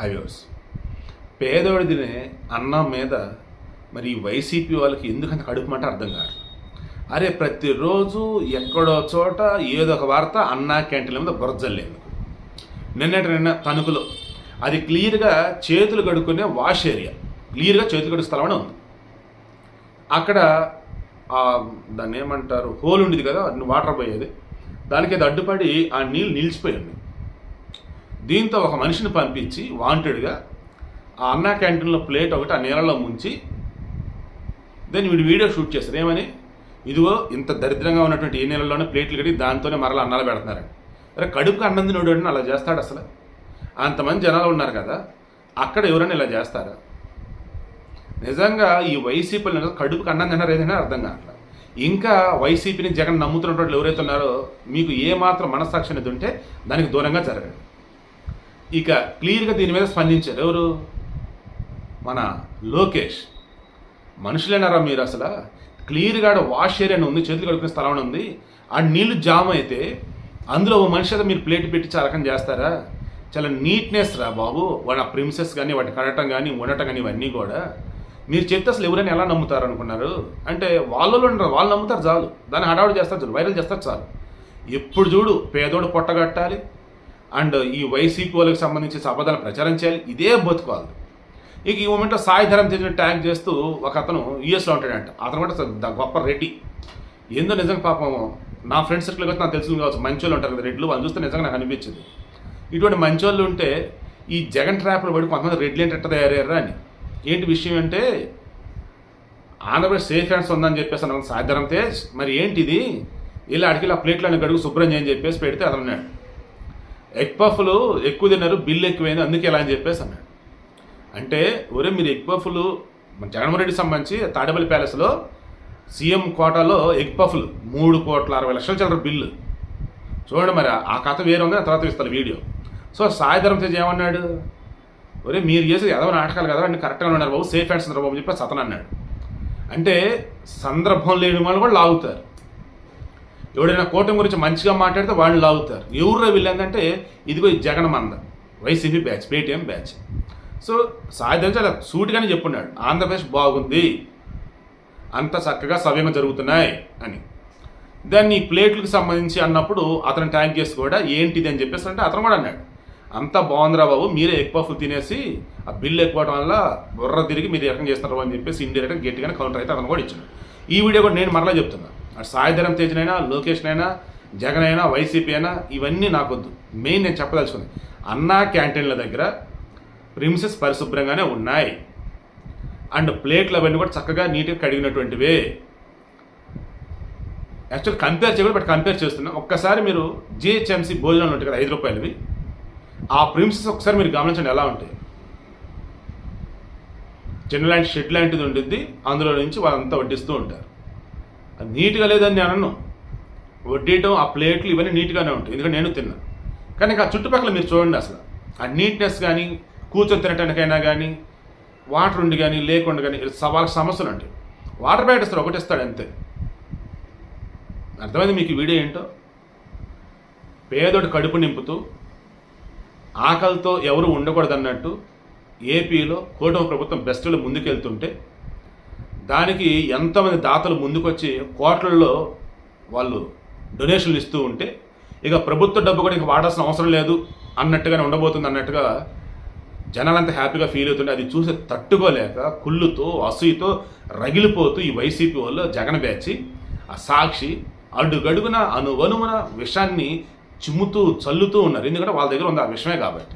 Highways పేదోడి తినే అన్నం మీద మరి వైసీపీ వాళ్ళకి ఎందుకంత కడుపు అర్థం కాదు. అరే ప్రతిరోజు ఎక్కడో చోట ఏదో ఒక వార్త అన్నా క్యాంటీన్ల మీద బురజల్లేందుకు నిన్నటి నిన్న తణుకులో. అది క్లియర్గా చేతులు కడుక్కునే వాష్ ఏరియా. క్లియర్గా చేతులు కడుగు స్థలం ఉంది. అక్కడ దాన్ని ఏమంటారు? హోల్ ఉండేది కదా వాటర్ పోయేది. దానికి అది అడ్డుపడి ఆ నీళ్ళు నిలిచిపోయింది దీంతో ఒక మనిషిని పంపించి వాంటెడ్గా ఆ అన్నా క్యాంటీన్లో ప్లేట్ ఒకటి ఆ నీళ్ళలో ముంచి దాన్ని వీడు వీడియో షూట్ చేస్తారు ఏమని? ఇదిగో ఇంత దరిద్రంగా ఉన్నటువంటి ఈ నీళ్ళలోనే ప్లేట్లు కట్టి దాంతోనే మరలా అన్నాలు పెడుతున్నారని. అరే కడుపుకి అన్నం తినోడు అలా చేస్తాడు అసలు? అంతమంది జనాలు ఉన్నారు కదా అక్కడ ఎవరైనా ఇలా చేస్తారా? నిజంగా ఈ వైసీపీలు కడుపుకి అన్నం తిన్నారు ఏదైనా అర్థం కావట్లేదు ఇంకా వైసీపీని జగన్ నమ్ముతున్నటువంటి ఎవరైతే ఉన్నారో మీకు ఏమాత్రం మనస్సాక్షి అనేది ఉంటే దానికి దూరంగా జరగదు ఇక క్లియర్గా దీని మీద స్పందించారు ఎవరు? మన లోకేష్. మనుషులేనారా మీరు అసలు? క్లియర్గా వాష్ ఏరియా అని ఉంది చేతులు కడుక్కునే స్థలం అని ఉంది. ఆ నీళ్ళు జామ్ అయితే అందులో ఓ మనిషి అయితే మీరు ప్లేట్ పెట్టి చాలా చేస్తారా? చాలా నీట్నెస్ రా బాబు. ఆ ప్రిన్సెస్ కానీ వాటి కడటం కానీ ఉండటం కానీ ఇవన్నీ కూడా. మీరు చెప్తే అసలు ఎవరైనా ఎలా నమ్ముతారు అనుకున్నారు? అంటే వాళ్ళలో ఉండరు వాళ్ళు నమ్ముతారు చాలు. దాన్ని హడావుడు చేస్తారు చాలు. వైరల్ చేస్తారు చాలు. ఎప్పుడు చూడు పేదోడు పొట్టగట్టాలి అండ్ ఈ వైసీపీ వాళ్ళకి సంబంధించి అబద్ధాలు ప్రచారం చేయాలి. ఇదే బతుకోవాలి ఇక ఈ మూమెంట్లో సాయి ధరం తెచ్చిన ట్యాంక్ చేస్తూ ఒక అతను యూఎస్లో ఉంటాడంట. అతను కూడా గొప్ప రెడ్డి. ఏందో నిజంగా పాపం నా ఫ్రెండ్ సర్కిల్ అయితే నాకు తెలుసు కావచ్చు. మంచోళ్ళు ఉంటారు కదా రెడ్లు. వాళ్ళు చూస్తే నిజంగా నాకు అనిపించింది. ఇటువంటి మంచోళ్ళు ఉంటే ఈ జగన్ ట్రాప్లు పడి కొంతమంది రెడ్లు ఏంటట్ట తయారయ్యారా అని. ఏంటి విషయం అంటే ఆంధ్రప్రదేశ్ సేఫ్ హ్యాండ్స్ ఉందని చెప్పేసి అన్న సాయి ధరం తేజ్. మరి ఏంటిది? ఇలా అడిగి ఆ ప్లేట్లను గడుగు శుభ్రం చేయని చెప్పేసి పెడితే అతను ఎగ్ పఫ్లు ఎక్కువ తిన్నారు బిల్లు ఎక్కువైంది అందుకే ఇలా అని చెప్పేసి అన్నాడు. అంటే ఒరే మీరు ఎగ్ పఫ్లు మన జగన్మోహన్ రెడ్డికి సంబంధించి తాడేపల్లి ప్యాలెస్లో సీఎం కోటాలో ఎగ్ పఫ్లు మూడు కోట్ల అరవై లక్షల చిల్లర బిల్లు. చూడండి మరి ఆ కథ వేరే ఉంది ఆ తర్వాత ఇస్తారు వీడియో. సో సాయి ధర్మ తేజ్ ఏమన్నాడు? ఒరే మీరు చేసేది ఎదవ నాటకాలు కదా అన్ని కరెక్ట్గా ఉన్నారు బాబు సేఫ్ హ్యాండ్స్ ఉన్నారు బాబు అని చెప్పి సతన్ అన్నాడు. అంటే సందర్భం లేని వాళ్ళు కూడా లాగుతారు. ఎవడైనా కూటమి గురించి మంచిగా మాట్లాడితే వాళ్ళు లాగుతారు. ఎవరు వీళ్ళందంటే ఇదిగో ఈ జగన్ మంద YCP batch Paytm batch. So సాయంత్రం చాలా సూటిగానే చెప్పున్నాడు. ఆంధ్రప్రదేశ్ బాగుంది. అంత చక్కగా సవ్యంగా జరుగుతున్నాయి అని. దాన్ని ప్లేట్లకు సంబంధించి అన్నప్పుడు అతను ట్యాంక్ చేసి కూడా ఏంటిది అని చెప్పేసి అంటే అతను కూడా అన్నాడు. అంతా బాగుందిరా బాబు మీరే ఎక్కువ ఫుల్ తినేసి ఆ బిల్లు ఎక్కువటం వల్ల బుర్ర తిరిగి మీరు ఎక్కడ చేస్తున్నారు అని చెప్పేసి ఇండైరెక్ట్గా గట్టిగానే కౌంటర్ అయితే అతను కూడా ఇచ్చాడు. ఈ వీడియో కూడా నేను మరలా చెప్తున్నా. అటు సాయిధరం తేజనైనా లోకేష్నైనా జగన్ అయినా వైసీపీ అయినా ఇవన్నీ నాకొద్దు. మెయిన్ నేను చెప్పదలుచుకుంది అన్నా క్యాంటీన్ల దగ్గర ప్రిమిసెస్ పరిశుభ్రంగానే ఉన్నాయి. అండ్ ప్లేట్లు అవన్నీ కూడా చక్కగా నీట్గా కడిగినటువంటివే. యాక్చువల్ కంపేర్ చేయకూడదు బట్ కంపేర్ చేస్తున్నాం. ఒక్కసారి మీరు జిహెచ్ఎంసీ భోజనాలు ఉంటాయి కదా ఐదు రూపాయలవి. ఆ ప్రిమిసెస్ ఒకసారి మీరు గమనించండి ఎలా ఉంటాయి. చిన్న లాంటి షెడ్ లాంటిది ఉంటుంది అందులో నుంచి వాళ్ళంతా వడ్డిస్తూ ఉంటారు. నీట్గా లేదని నేను అనను వడ్డీయటం ఆ ప్లేట్లు ఇవన్నీ నీట్గానే ఉంటాయి. ఎందుకంటే నేను తిన్నా. కానీ ఆ చుట్టుపక్కల మీరు చూడండి అసలు. ఆ నీట్నెస్ కానీ కూర్చొని తినటానికైనా కానీ వాటర్ ఉండి కానీ లేకుండా కానీ సవాల్ సమస్యలు ఉంటాయి. వాటర్ ప్యాకెట్ ఇస్తారు ఒకటి ఇస్తాడు అంతే. అర్థమైంది మీకు వీడియో ఏంటో? పేదోడి కడుపు నింపుతూ ఆకలితో ఎవరు ఉండకూడదన్నట్టు ఏపీలో కూటమి ప్రభుత్వం బెస్ట్లో ముందుకెళ్తుంటే దానికి ఎంతమంది దాతలు ముందుకొచ్చి కోట్లలో వాళ్ళు డొనేషన్లు ఇస్తూ ఉంటే ఇక ప్రభుత్వ డబ్బు కూడా ఇంకా వాడాల్సిన అవసరం లేదు అన్నట్టుగానే ఉండబోతుంది అన్నట్టుగా జనాలంతా హ్యాపీగా ఫీల్ అవుతుంటే అది చూసి తట్టుకోలేక కుళ్ళుతో అసూయతో రగిలిపోతూ ఈ వైసీపీ వాళ్ళు జగన్ బ్యాచి ఆ సాక్షి అడుగడుగున అనువనుమున విషాన్ని చిమ్ముతూ చల్లుతూ ఉన్నారు. ఎందుకంటే వాళ్ళ దగ్గర ఉంది ఆ విషయమే కాబట్టి.